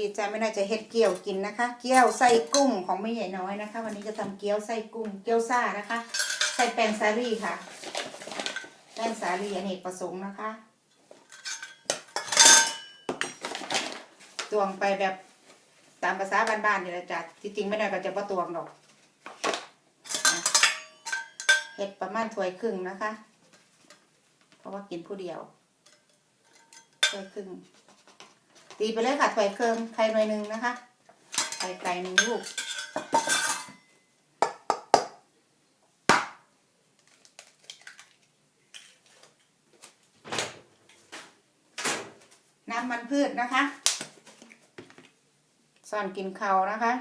ดีจ้าไม่น่าจะเฮ็ดเกี๊ยวกินนะคะ เกี๊ยวไส้กุ้งของแม่ใหญ่น้อยนะคะ วันนี้จะทำเกี๊ยวไส้กุ้ง เกี๊ยวซ่านะคะ ใส่แป้งสาลี่ค่ะ แป้งสาลี่อเนกประสงค์นะคะตวงไปแบบตามภาษาบ้านๆนี่แหละจ้ะที่จริงไม่ได้ก็จะประตวงดอกเฮ็ดประมาณถ้วยครึ่งนะคะ เพราะว่ากินผู้เดียวถ้วยครึ่ง ตีไปเลยค่ะถ้วยเคิงไข่หน่วยหนึ่งนะคะไข่ไก่หนึ่งลูกน้ำมันพืชนะคะซ่อนกินเขานะคะ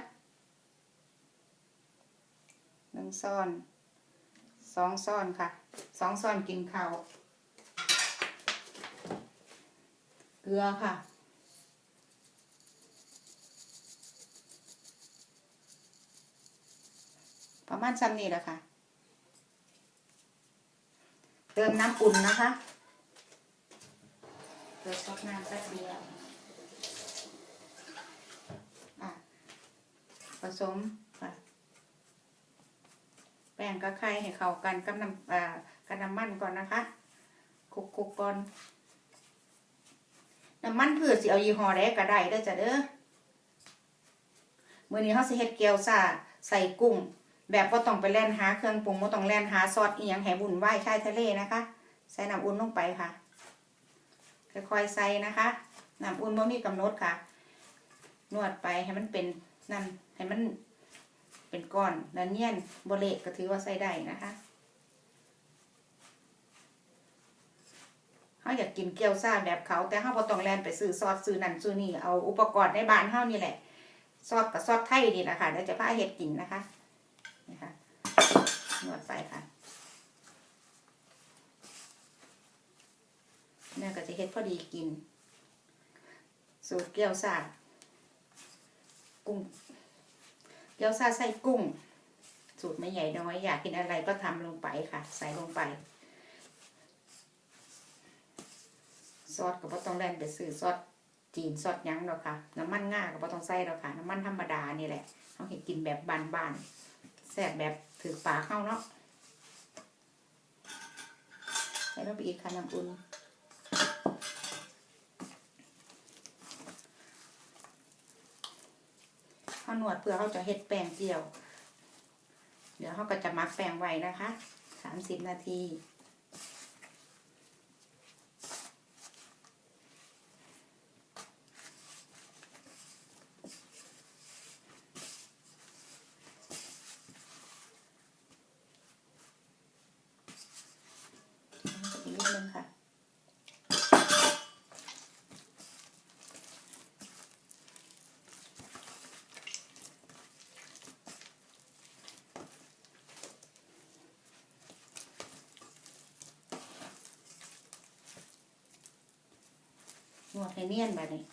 หนึ่งซ่อนสองซ่อนค่ะสองซ่อนกินเขาเกลือค่ะ ประมาณซ้ำนี่แหละค่ะ เติมน้ำอุ่นนะคะเติมซอสน้ำแป๊บเดียวอะผสมแป้งกับไข่ให้เข้ากันกับน้ำกับน้ำมันก่อนนะคะคุกๆก่อนน้ำมันเพืชสิเอายี่ห้อใดก็ได้เด้จ้ะเด้อมื้อนี้เฮาสิเฮ็ดเกี๊ยวซ่าใส่กุ้ง แบบบ่ต้องไปแล่นหาเครื่องปรุงบ่ต้องแล่นหาซอสอียงให้วุ่นวายชายทะเลนะคะ ใส่น้ำอุ่นลงไปค่ะค่อยๆใส่นะคะน้ำอุ่นบ่มีกำหนดค่ะ นวดไปให้มันเป็นนั่นให้มันเป็นก้อนแล้วเนียนบเละก็ถือว่าใส่ได้นะคะเฮาอยากกินเกี๊ยวซ่าแบบเขา แต่เฮาบ่ต้องแลนไปซื้อซอสซื้อนั่นซื้อนี่เอาอุปกรณ์ในบ้านเฮานี่แหละ ซอสกับซอสไทยนี่แหละค่ะเดี๋ยวจะพาเฮ็ดกินนะคะ นี่ค่ะนวดไปค่ะแม่ก็จะเฮ็ดพอดีกิน สูตรเกี๊ยวซากุ้ง เกี๊ยวซาใส่กุ้ง สูตรไม่ใหญ่น้อยอยากกินอะไรก็ทำลงไปค่ะ ใส่ลงไป ซอสก็บ่ต้องแล่นไปซื้อซอสจีนซอสยังหรอกค่ะ น้ำมันง่าก็บ่ต้องใส่หรอกค่ะ น้ำมันธรรมดานี่แหละเขาเห็นกินแบบบานๆ แซ่บแบบถือปากเข้าเนาะใส่ลงไปอีกค่ะน้ำอุ่นเขาหนวดเพื่อเขาจะเฮ็ดแป้งเจียว เดี๋ยวเขาก็จะมักแป้งไว้นะคะสามสิบนาที อีกนิดนึงค่ะ นวดให้ เนียนแบบนี้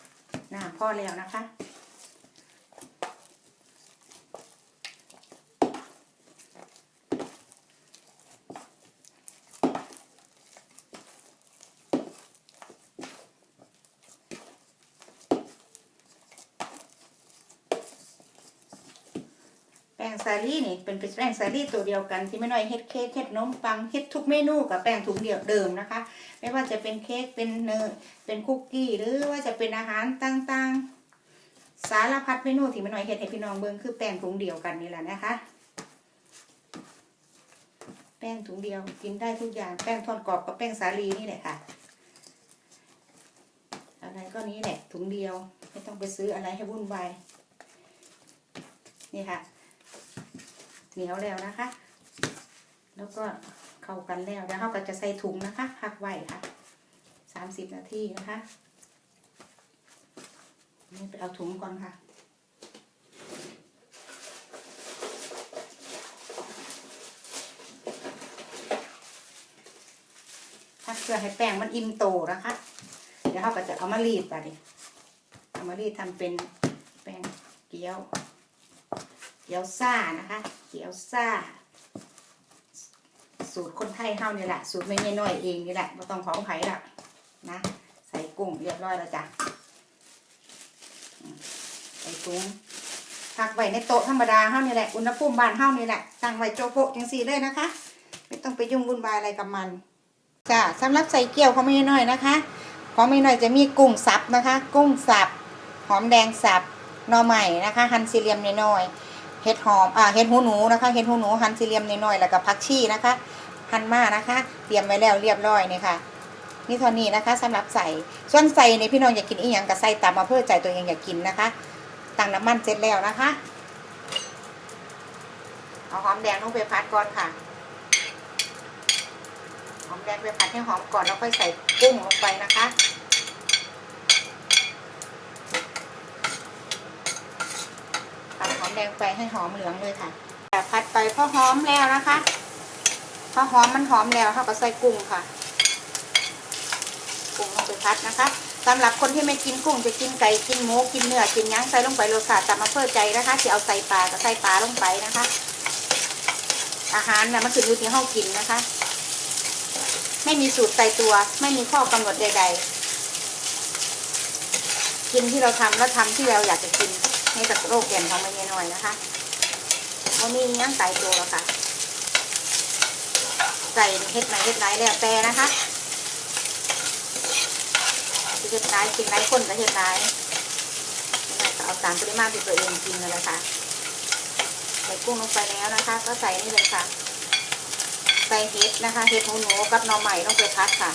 น้ำพอแล้วนะคะ งสาลี่นี่เป็นแป้งสาลี่ตัวเดียวกันที่ไม่น้อยเฮ็ดเค้กเฮ็ดนมปังเฮ็ดทุกเมนูกับแป้งถุงเดียวเดิมนะคะ ไม่ว่าจะเป็นเค้กเป็นเนยเป็นคุกกี้หรือว่าจะเป็นอาหารต่างๆ สารพัดเมนูที่ไม่น้อยเฮ็ดให้พี่น้องเบิ่งคือแป้งถุงเดียวกันนี่แหละนะคะ แป้งถุงเดียวกินได้ทุกอย่างแป้งทอดกรอบกับแป้งสาลีนี่แหละค่ะอะไรก็นี้แหละถุงเดียวไม่ต้องไปซื้ออะไรให้วุ่นวายนี่ค่ะ เหนียวแล้วนะคะ แล้วก็เข้ากันแล้วแล้วเราก็จะใส่ถุงนะคะพักไว้ค่ะสามสิบนาทีนะคะนี่ไปเอาถุงก่อนค่ะพักเพื่อให้แป้งมันอิ่มโตนะคะ เดี๋ยวเราก็จะเอามารีดไปดิเอามารีดทำเป็นแป้งเกี๊ยว เกี๊ยวซ่านะคะ เกี๊ยวซ่า สูตรคนไทยเฮานี่แหละ สูตรไม่น้อยเองนี่แหละไม่ต้องของไผ่ละนะ ใส่กุ้งเรียบร้อยแล้วจ้ะอืมถุงพักไว้ในโต๊ะธรรมดาเฮานี่แหละ อุณหภูมิบ้านเฮานี่แหละ ตั้งไว้โจโปะจังซี่เลยนะคะ ไม่ต้องไปยุ่งวุ่นวายอะไรกับมัน จ้ะสำหรับใส่เกี๊ยวเของไม่น้อยนะคะของไม่น้อยจะมีกุ้งสับนะคะ กุ้งสับ หอมแดงสับ หน่อใหม่นะคะ หั่นสี่เหลี่ยมน้อยๆ เห็ดหอมอ่าเห็ดหูหนูนะคะเห็ดหูหนูหั่นสี่เหลี่ยมน้อยๆแล้วก็ผักชีนะคะหั่นมานะคะเตรียมไว้แล้วเรียบร้อยนี่ค่ะนี่เท่านี้นะคะสำหรับใส่ส่วนใส่ในพี่น้องอยากกินอีหยังก็ใส่ตามมาเพื่อใจตัวเองอยากกินนะคะตั้งน้ำมันเสร็จแล้วนะคะ เอาหอมแดงลงไปพัดก่อนค่ะหอมแดงไปผัดให้หอมก่อนแล้วค่อยใส่กุ้งลงไปนะคะผัดหอมแด งไปให้หอมเหลืองเลยค่ะแต่ผัดไปพอหอมแล้วนะคะพอหอมมันหอมแล้วเขาก็ใส่กุ้งค่ะกุ้งลงไปพัดนะคะสำหรับคนที่ไม่กินกุ้งจะกินไก่กินหมูกินเนื้อกินหยังใส่ลงไปโลค่ะแต่มาเพื่อใจนะคะที่เอาใส่ปลาก็ใส่ปลาลงไปนะคะ อาหารนะมันขึ้นอยู่ที่ห้ากินนะคะ ไม่มีสูตรตายตัว ไม่มีข้อกำหนดใด ๆ กินที่เราทำแล้วทำที่เราอยากจะกิน นกับโรคแก่นของมันน้อยนะคะวันนี้ยังตายตัวแล้วค่ะ ใส่เฮ็ดไหนเฮ็ดไหนแล้วแต่นะคะเฮ็ดไหนกินไหนคนก็เฮ็ดไหนเอาตามปริมาณที่ตัวเองกินนั่นแหละค่ะ ใส่กุ้งลงไปแล้วนะคะ ก็ใส่นี่เลยค่ะ ใส่เห็ดนะคะเห็ดหูหนูกับหน่อใหม่ลงไปพัดค่ะ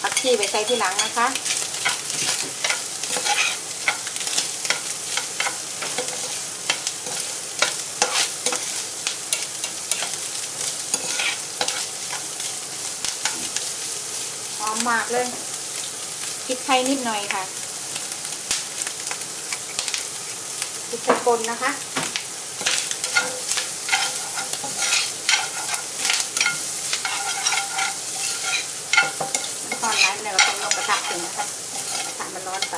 ผักชีไปใส่ที่หลังนะคะ หอมมากเลยพริกไทยนิดหน่อยค่ะพริกไทยป่นนะคะมันนร้นเนี่ยเราต้องลงกระทะถึงนะคะกระทะมันร้อนไป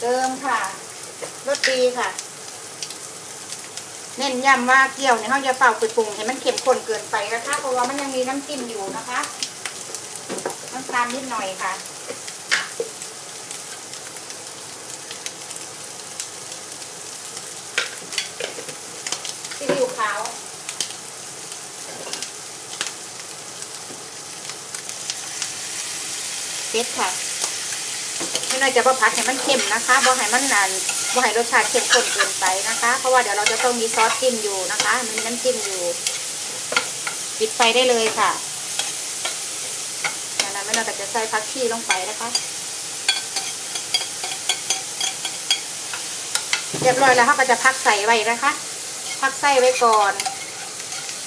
เติมค่ะรสดีค่ะ เน้นย้ำว่าเกี๊ยวเนี่ยเขาจะเป่าไปปรุงให้มันเข้มข้นเกินไปนะคะ เพราะว่ามันยังมีน้ำจิ้มอยู่นะคะน้ำตาลนิดหน่อยค่ะซีอิ๊วขาวเผ็ดค่ะไม่น่าจะบ่ผัดให้มันเค็มนะคะบ่ให้มันนาน บ่ให้รสชาติเข้มข้นเกินไปนะคะ เพราะว่าเดี๋ยวเราจะต้องมีซอสจิ้มอยู่นะคะมีน้ำจิ้มอยู่ปิดไฟได้เลยค่ะจากนั้นไม่น่าจะใส่ผักชีลงไปนะคะเรียบร้อยแล้วเขาก็จะพักใส่ไว้นะคะ พักไส้ไว้ก่อน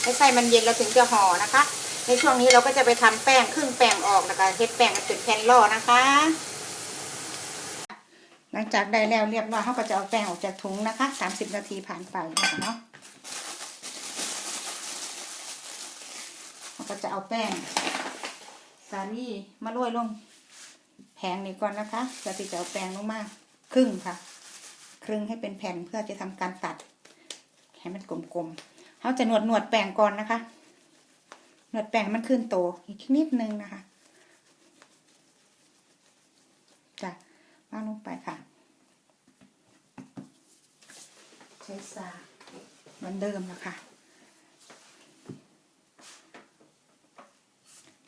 ให้ไส้มันเย็นเราถึงจะห่อนะคะ ในช่วงนี้เราก็จะไปทำแป้งครึ่งแป้งออกแล้วก็เฮ็ดแป้งเป็นแผ่นล่อนะคะ หลังจากได้แล้วเรียบร้อยเขาก็จะเอาแป้งออกจากถุงนะคะสามสิบนาทีผ่านไปเนาะเขาก็จะเอาแป้งสาลี่มาโรยลงแผงนี้ก่อนนะคะจะติจะเอาแป้งลงมาครึ่งค่ะ ครึ่งให้เป็นแผ่นเพื่อจะทำการตัดให้มันกลมๆเขาจะนวดนวดแป้งก่อนนะคะนวดแป้งมันขึ้นโตอีกนิดนึงนะคะจ้ะวางลงไปค่ะ ใช้สากเหมือนเดิมนะคะ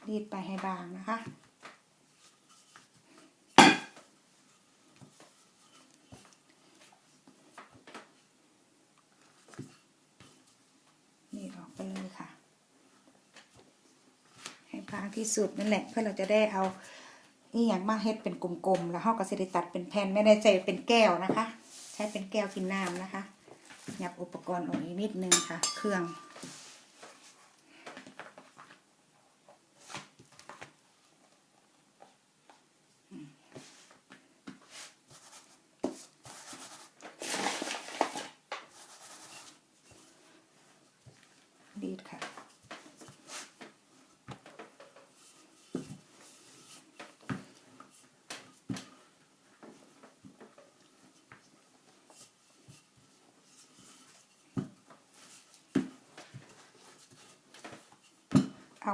รีดไปให้บางนะคะ นี่ออกไปเลยค่ะ ให้บางที่สุดนั่นแหละ เพื่อเราจะได้เอานี่อย่างมาเฮ็ดเป็นกลมๆ แล้วเฮาก็สิได้ตัดเป็นแผ่นไม่ได้ใจเป็นแก้วนะคะ ใช้เป็นแก้วกินน้ำนะคะ ยับอุปกรณ์ออกอีกนิดนึงค่ะ เครื่อง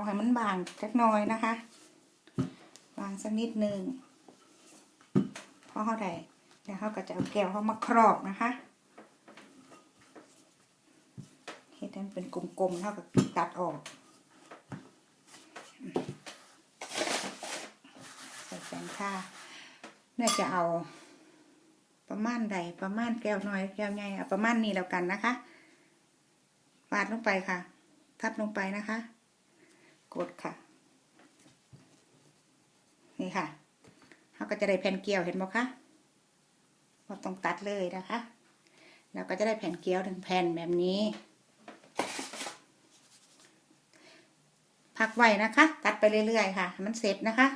ให้มันบางจักน่อยนะคะ บางสักนิดนึงพอเขาได้แล้วเขาก็จะเอาแก้วเขามาครอบนะคะเฮ็ดให้มันเป็นกลมๆเขาก็ตัดออกใส่แป้งค่ะน่าจะเอาประมาณใดประมาณแก้วน้อยแก้วใหญ่เอาประมาณนี้แล้วกันนะคะวาดลงไปค่ะ ทับลงไปนะคะ กดค่ะ นี่ค่ะเขาก็จะได้แผ่นเกลียวเห็นไหมคะเราต้องตัดเลยนะคะแล้วก็จะได้แผ่นเกลียวถึงแผ่นแบบนี้ พักไว้นะคะ ตัดไปเรื่อยๆค่ะ มันเสร็จนะคะ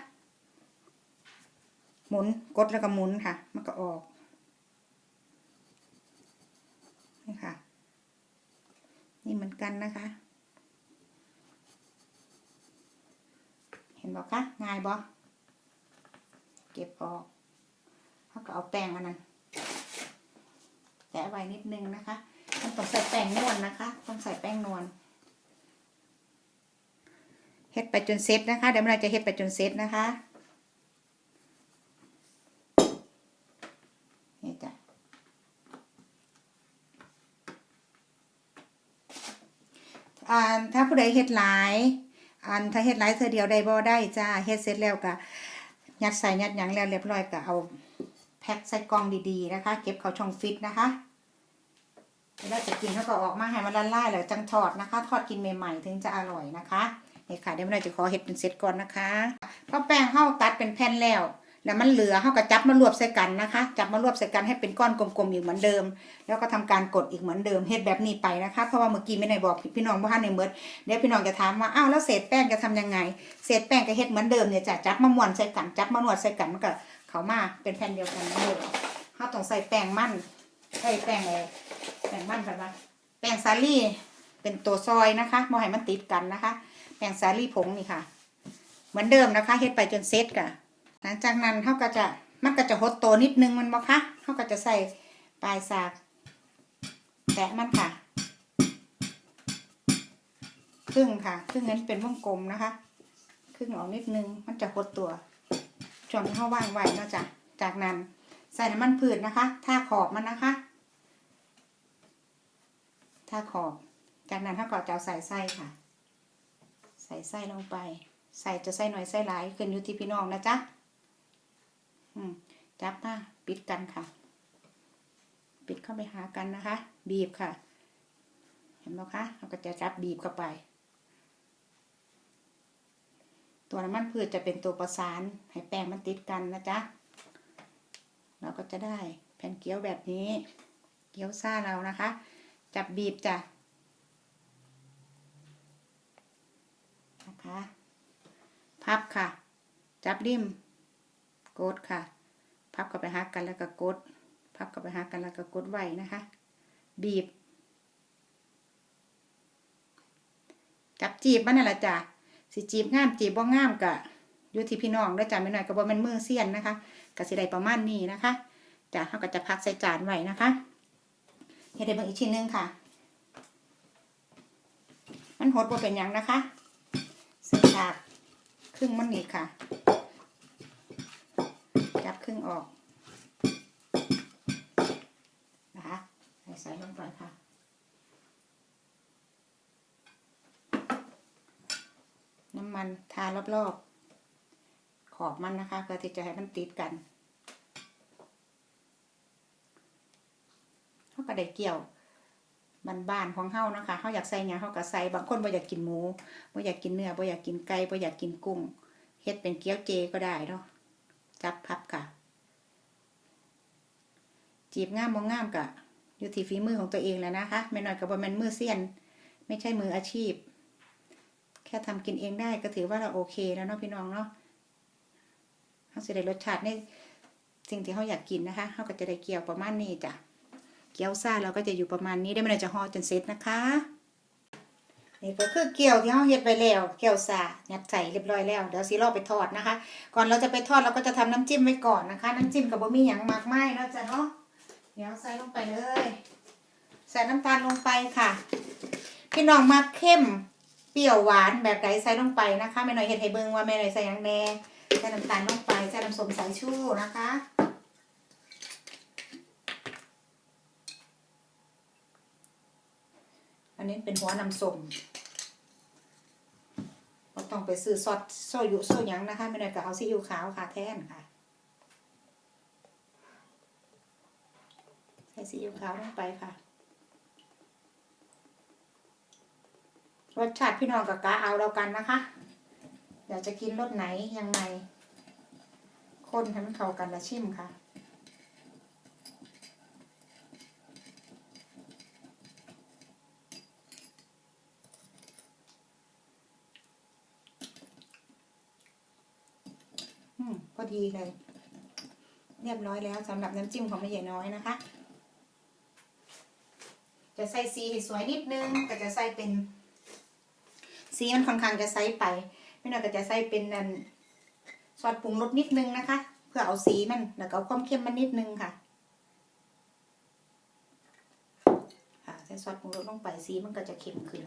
หมุนกดแล้วก็หมุนค่ะ มันก็ออกนี่ค่ะ นี่เหมือนกันนะคะ เห็นบอกคะง่ายบอเก็บออกเขาก็เอาแป้งมานั่นแตะไว้นิดนึงนะคะมันต้องใส่แป้งนวลนะคะ ต้องใส่แป้งนวลเฮ็ดไปจนเสร็จนะคะเดี๋ยวมันจะเฮ็ดไปจนเสร็จนะคะนี่จ้ะถ้าผู้ใดเฮ็ดหลาย อันถ้าเฮ็ดหลายเธอเดียวได้บ่ได้จ้าเฮ็ดเสร็จแล้วก็ยัดใส่ยัดหยังแล้วเรียบร้อยก็เอาแพ็คใส่กล่องดีๆนะคะ เก็บเข้าช่องฟิตนะคะแล้วจะกินเขาก็ออกมาให้มันละลายแล้วจังทอดนะคะ ทอดกินใหม่ๆถึงจะอร่อยนะคะนี่ค่ะเดี๋ยวเราจะขอเห็ดเป็นเซตก่อนนะคะพอแป้งเฮาตัดเป็นแผ่นแล้ว แล้วมันเหลือเฮาก็จับมารวบใส่กันนะคะ จับมารวบใส่กันให้เป็นก้อนกลมๆอีกเหมือนเดิม แล้วก็ทำการกดอีกเหมือนเดิมเฮ็ดแบบนี้ไปนะคะ เพราะว่าเมื่อกี้ไม่ได้บอกพี่น้องว่าในเมื่อเดี๋ยวพี่น้องจะถามว่าอ้าวแล้วเศษแป้งจะทำยังไง เศษแป้งก็เฮ็ดเหมือนเดิมเนี่ยจ้ะจับมาม้วนใส่กันจับมานวดใส่กันมันก็เขามาเป็นแผ่นเดียวกันเหมือนเดิมเฮาต้องใส่แป้งมันใส่แป้งอะไรแป้งมันแบบว่าแป้งสาลี่เป็นตัวซอยนะคะบ่ให้มันติดกันนะคะ แป้งสาลี่ผงนี่ค่ะ เหมือนเดิมนะคะเฮ็ดไปจนเสร็จค่ะ หลังจากนั้นเฮาก็จะมันก็จะหดโตนิดนึงมันบ่คะเฮาก็จะใส่ปลายสากแตะมันค่ะ ครึ่งค่ะครึ่งนั้นเป็นวงกลมนะคะ ครึ่งออกนิดนึงมันจะหดตัวช่วงที่เขาว่างไว้นะจ้ะจากนั้นใส่น้ำมันพืชนะคะท่าขอบมันนะคะท่าขอบ จากนั้นถ้าก่อจะเอาใส่ไส้ค่ะ ใส่ไส้ลงไป ใส่จะใส่หน่อยใส่หลายขึ้นอยู่ที่พี่น้องนะจ๊ะ จับมาปิดกันค่ะ ปิดเข้าไปหากันนะคะ บีบค่ะ เห็นไหมคะเราก็จะจับบีบเข้าไป ตัวน้ำมันพืชจะเป็นตัวประสานให้แป้งมันติดกันนะจ๊ะเราก็จะได้แผ่นเกี๊ยวแบบนี้ เกี๊ยวซ่าเรานะคะ จับบีบจ้ะนะคะ พับค่ะ จับริม กดค่ะ พับเข้าไปหากันแล้วก็กด พับเข้าไปหากันแล้วก็กดไว้นะคะ บีบ จับจีบมันนั่นแหละจ้ะสิจีบงามจีบบ่งามกะอยู่ที่พี่น้องแล้วยจ้ะไม่หน่อยก็บ่แมันมือเสี้ยนนะคะก็สิได้ประมาณนี้นะคะจ้ะเขาก็จะพักใส่จานไว้นะคะเฮ็ดได้เบิ่งอีกชิ้นหนึงค่ะ มันหดบ่เป็นหยังนะคะใส่ฉากครึ่งมันนี่ค่ะ ครึ่งออกนะคะใส่ลงไปค่ะ น้ำมันทารอบๆ ขอบมันนะคะ เพื่อที่จะให้มันติดกันเขาก็ได้เกี่ยวบ้านๆของเฮานะคะเฮาอยากใส่หยังเฮาก็ใส่บางคนบ่อยากกินหมูบ่อยากกินเนื้อบ่อยากกินไก่บ่อยากกินกุ้งเฮ็ดเป็นเกี๊ยวเจก็ได้เนาะจับพับค่ะ จีบงามบ่งงามกะอยู่ที่ฝีมือของตัวเองแล้วนะคะไม่น้อยกับว่ามันมือเซียน ไม่ใช่มืออาชีพ แค่ทำกินเองได้ก็ถือว่าเราโอเคแล้วเนาะพี่น้องเนาะเขาจะได้รสชาติในสิ่งที่เขาอยากกินนะคะเขาก็จะได้เกี่ยวประมาณนี้จ้ะเกี๊ยวซ่าเราก็จะอยู่ประมาณนี้ได้ไม่ได้จะห่อจนเสร็จนะคะนี่ก็คือเกี๊ยวที่เขาเฮ็ดไปแล้วเกี๊ยวซ่ายัดใส่เรียบร้อยแล้วเดี๋ยวสีรอไปทอดนะคะ ก่อนเราจะไปทอดเราก็จะทำน้ำจิ้มไว้ก่อนนะคะ น้ำจิ้มกับบะหมี่หยังมากไม้แล้วจ้ะเนาะ เดี๋ยวใส่ลงไปเลย ใส่น้ำตาลลงไปค่ะ พี่น้องมาเข้มเปรี้ยวหวานแบบไหนใส่ลงไปนะคะแม่หน่อยเห็ดไห่เบิงว่าแม่หน่อยใส่ยังแดงใส่น้ำตาลลงไปใส่น้ำส้มสายชูนะคะอันนี้เป็นหัวน้ำส้มเราต้องไปซื้อซอสโซยุโซยังนะคะไม่ได้กับเอาซีอิ๊วขาวค่ะแทนค่ะ ซีอิ๊วขาวลงไปค่ะ รสชาติพี่น้องกับกาเอาแล้วกันนะคะอยากจะกินรสไหนยังไงคนให้มันเข้ากันและชิมค่ะอืมพอดีเลย เรียบร้อยแล้วสำหรับน้ำจิ้มของแม่ใหญ่น้อยนะคะ จะใส่สีให้สวยนิดนึงก็จะใส่เป็น สีมันค่อนข้างจะใส่ไปไม่น่าก็จะใส่เป็นนั่นซอสปรุงรสนิดนึงนะคะ เพื่อเอาสีมันแล้วก็ความเค็มมันนิดนึงค่ะค่ะใส่ซอสปรุงรสลงไปสีมันก็จะเค็มขึ้น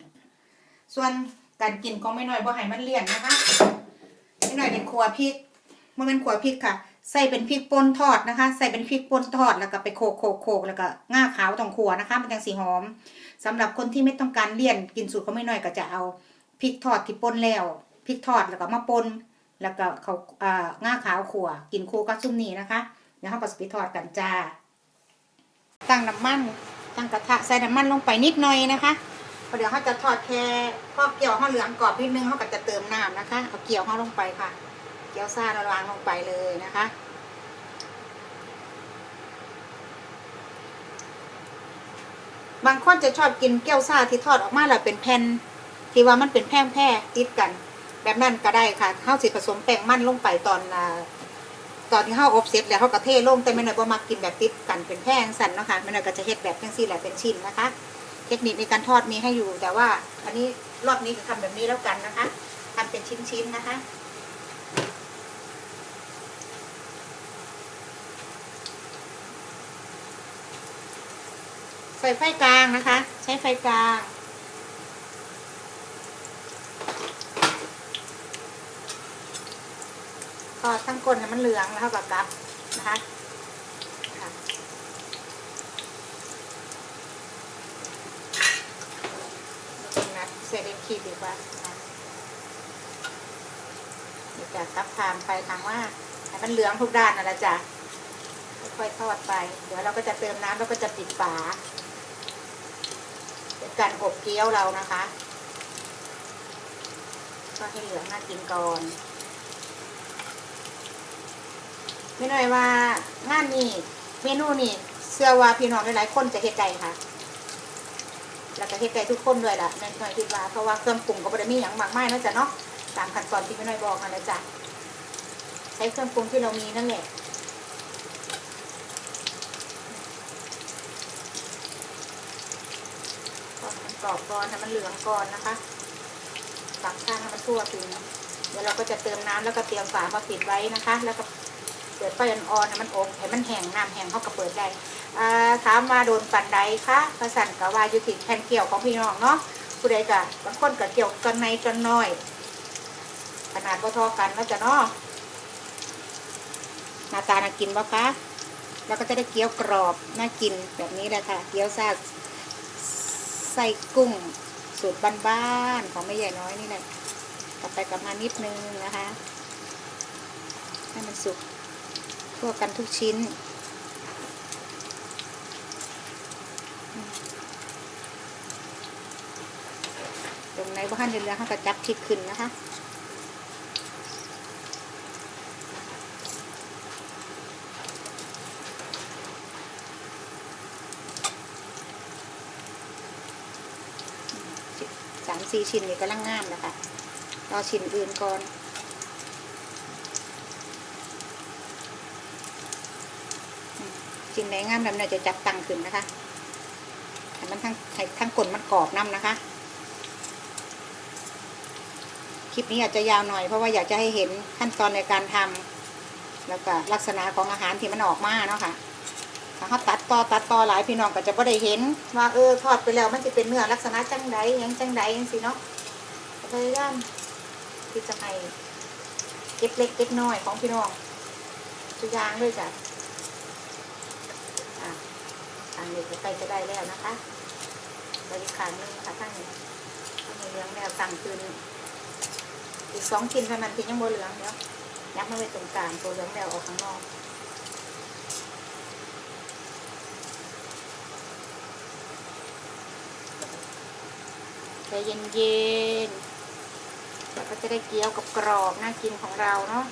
ส่วนการกินของไม่น้อยบ่ให้มันเลี่ยนนะคะไม่น้อยเป็นครัวพริกมันเป็นขัวพริกค่ะ ใส่เป็นพริกป่นทอดนะคะ ใส่เป็นพริกป่นทอดแล้วก็ไปโขกโขกโขกแล้วก็ง่าขาวตรงขัวนะคะ มันจังสีหอมสำหรับคนที่ไม่ต้องการเลี่ยนกินสูตรเขาไม่น้อยก็จะเอาพริกทอดที่ป่นแล้วพริกทอดแล้วก็มาป่นแล้วก็เขาอ่าง่าขาวขัวกินคู่กับซุ่มนี้นะคะเดี๋ยวเราก็จะไปทอดกันจ้าตั้งน้ำมันตั้งกระทะใส่น้ำมันลงไปนิดหน่อยนะคะพอเดี๋ยวเขาจะทอดแค่พอเกี่ยวเขาเหลืองกรอบนิดนึงเขาก็จะเติมน้ำนะคะเอาเกี่ยวเขาลงไปค่ะ กี๊ยวซ่าเราวางลงไปเลยนะคะ บางคนจะชอบกินเกี๊ยวซ่าที่ทอดออกมาแล้วเป็นแผ่นที่ว่ามันเป็นแพร่แพ่ติดกัน แบบนั้นก็ได้ค่ะข้าวสิผสมแป้งมันลงไปตอนตอนที่ข้าวอบเสร็จแล้วเขาก็เทลงแต่ไม่หน่อยบ่มากินแบบติดกันเป็นแพร่สันนะคะไม่หน่อยก็จะเฮ็ดแบบจังซี่แหละเป็นชิ้นนะคะ เทคนิคในการทอดมีให้อยู่แต่ว่า อันนี้รอบนี้จะทำแบบนี้แล้วกันนะคะทำเป็นชิ้นๆนะคะ ใส่ไฟกลางนะคะ ใช้ไฟกลางทอดทั้งก้นมันเหลืองแล้วกับกลับนะคะค่ะนัดเซเลนคีดีกว่าเดี๋ยวจะกลับทางไปทางว่าให้มันเหลืองทุกด้านนั่นแหละจ้ะค่อยๆทอดไป เดี๋ยวเราก็จะเติมน้ำแล้วก็จะปิดฝา การอบเกี๊ยวเรานะคะ ก็ให้เหลืองน่ากินก่อนไม่หน่อยว่างานนี้เมนูนี่เชื่อว่าพี่น้องหลายๆคนจะเฮ็ดได้ค่ะแล้วก็เฮ็ดได้ทุกคนด้วยล่ะแม่หน่อยคิดว่าเพราะว่าเครื่องปรุงก็บ่ได้มีหยังมากมายเนะจ้ะเนาะตามขั้นตอนที่แม่หน่อยบอกนั่นแหละจ้ะใช้เครื่องปรุงที่เรามีนั่นแหละ กรอบก่อนให้มันเหลืองก่อนนะคะตักข้างให้มันทั่วถึง เดี๋ยวเราก็จะเติมน้ำแล้วก็เตรียมฝามาปิดไว้นะคะ แล้วก็เปิดไฟอ่อนๆให้มันอบให้มันแห้งน้ำแห้งเขาก็เปิดได้ถามมาโดนปันใดคะพระสันกับว่าอยู่ติดแผ่นเกี่ยวของพี่น้องเนาะผู้ใดกะบางคนกับเกี่ยวกันในจนน้อย ขนาดพอทอกันแล้วจะเนาะหน้าตาน่ากินปะคะแล้วก็จะได้เกี๊ยวกรอบน่ากินแบบนี้แหละค่ะ เกี๊ยวซ่า ใส่กุ้งสูตรบ้านๆของแม่ใหญ่น้อยนี่แหละกลับไปกลับมานิดนึงนะคะ ให้มันสุกทั่วกันทุกชิ้น ตรงไหนบ้านเดือดๆเขาก็จับพริกขึ้นนะคะ สามสี่ชิ้นนี่กำลังงามนะคะรอชิ้นอื่นก่อนชิ้นไหนงามแบบไหนจะจับตังขึ้นนะคะให้มันทั้งให้ทั้งกลนมันกรอบน้ำนะคะ คลิปนี้อาจจะยาวหน่อยเพราะว่าอยากจะให้เห็นขั้นตอนในการทำแล้วก็ลักษณะของอาหารที่มันออกมาเนาะค่ะ ถ้าเขาตัดต่อตัดต่อหลายพี่น้องก็จะไม่ได้เห็น ว่าเออทอดไปแล้วมันจะเป็นเนื้อลักษณะจังใดยังจังใดยังสิเนาะพยายามที่จะให้เก็บเล็กเก็บน้อยของพี่น้องตัวย่างด้วยจ้ะอะอันนี้ก็ใกล้จะได้แล้วนะคะไปอีกครั้งหนึงค่ะท่านนี้ท่านนี้เหลืองแล้วสั่งคืนอีกสองชิ้นเท่านั้นที่ยังโบเหลืองเดี๋ยวยักมาไว้ตรงกลางตัวเหลืองแล้วออกข้างนอก ใจเย็นๆแล้วก็จะได้เกี๊ยวกับกรอบน่ากินของเราเนาะ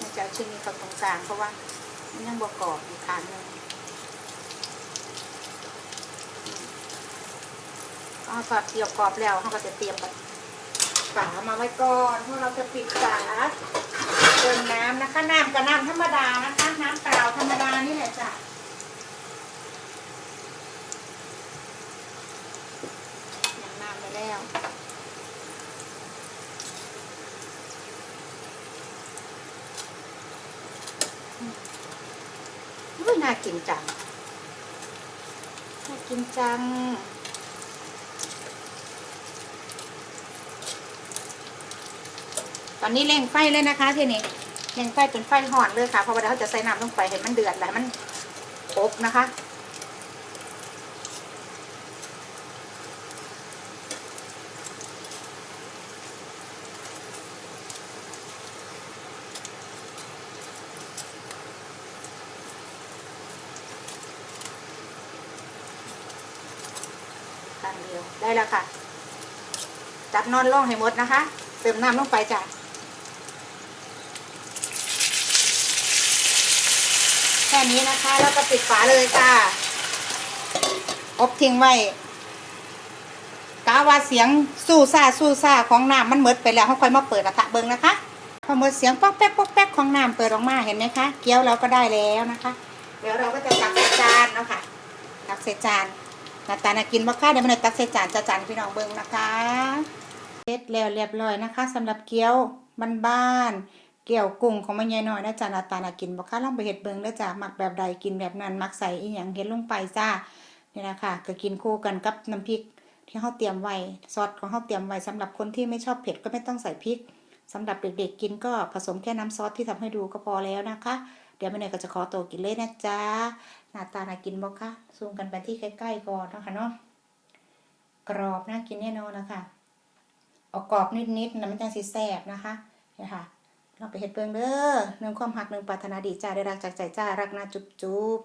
มันจะเอาชิ้นนี้เข้าตรงกลางเพราะว่ามันยังบวกรอบอีกครั้งหนึงอืมเอาสอดเกี่ยวกรอบแล้วเขาก็จะเตรียมกับฝามาไว้ก่อนเพราะเราจะปิดฝาเติมน้ำนะคะน้ำกับน้ำธรรมดานะคะน้ำเปล่าธรรมดานี่แหละจ้ะอย่างน้ำไป แล้วอุ้ยน่ากินจัง น่ากินจังตอนนี้เร่งไฟเลยนะคะทีนี้เร่งไฟเป็นไฟห่อนเลยค่ะเพราะว่าเดี๋ยวเขาจะใส่น้ำลงไปให้มันเดือดแล้วมันอบนะคะ ดียวได้แล้วค่ะ จับนอนล่องให้หมดนะคะ เติมน้ำลงไปจ้ะแค่นี้นะคะ แล้วก็ปิดฝาเลยค่ะอบทิ้งไว้กาว่าเสียงสู้ซ่าสู้ซ่าของน้ำมันเมดไปแล้วเขาค่อยมาเปิดกระทะเบิงนะคะพอหมดเสียงป๊อกแป๊กป๊อกแป๊กของน้ำเปิดออกมาเห็นไหมคะเกี๊ยวเราก็ได้แล้วนะคะ เดี๋ยวเราก็จะตักใส่จานเนาะค่ะตักใส่จาน นาตานากินบ่ค่ะเดี๋ยวมันตักใส่จานจะจานพี่น้องเบิ่งนะคะเสร็จแล้วเรียบร้อยนะคะสำหรับเกี๊ยวบ้านๆเกี๊ยวกุ้งของแม่ยายน้อยนะจ๊ะนาตานากินบ่ค่ะลองไปเฮ็ดเบิ่งเด้อจ้ะมักแบบใดกินแบบนั้นมักใส่อีหยังเฮ็ดลงไปจ้านี่นะคะก็กินคู่กันกับน้ำพริกที่เฮาเตรียมไว้ซอสของเฮาเตรียมไว้สำหรับคนที่ไม่ชอบเผ็ดก็ไม่ต้องใส่พริกสำหรับเด็กๆกินก็ผสมแค่น้ำซอสที่ทำให้ดูก็พอแล้วนะคะ เดี๋ยวแม่เนยก็จะขอตัวกินเลยนะจ๊ะ หน้าตาน่ากินบ่คะซูมกันไปที่ใกล้ๆก่อนนะคะเนาะกรอบน่ากินแน่นอนนะคะออกกรอบนิดๆนะมันจะสีแสบนะคะเนี่ยค่ะลองไปเห็ดเบิ่งเด้อหนึ่งความหักหนึ่งปรารถนาดีจ้าได้รักจากใจจ้ารักนาจุบจุ๊บ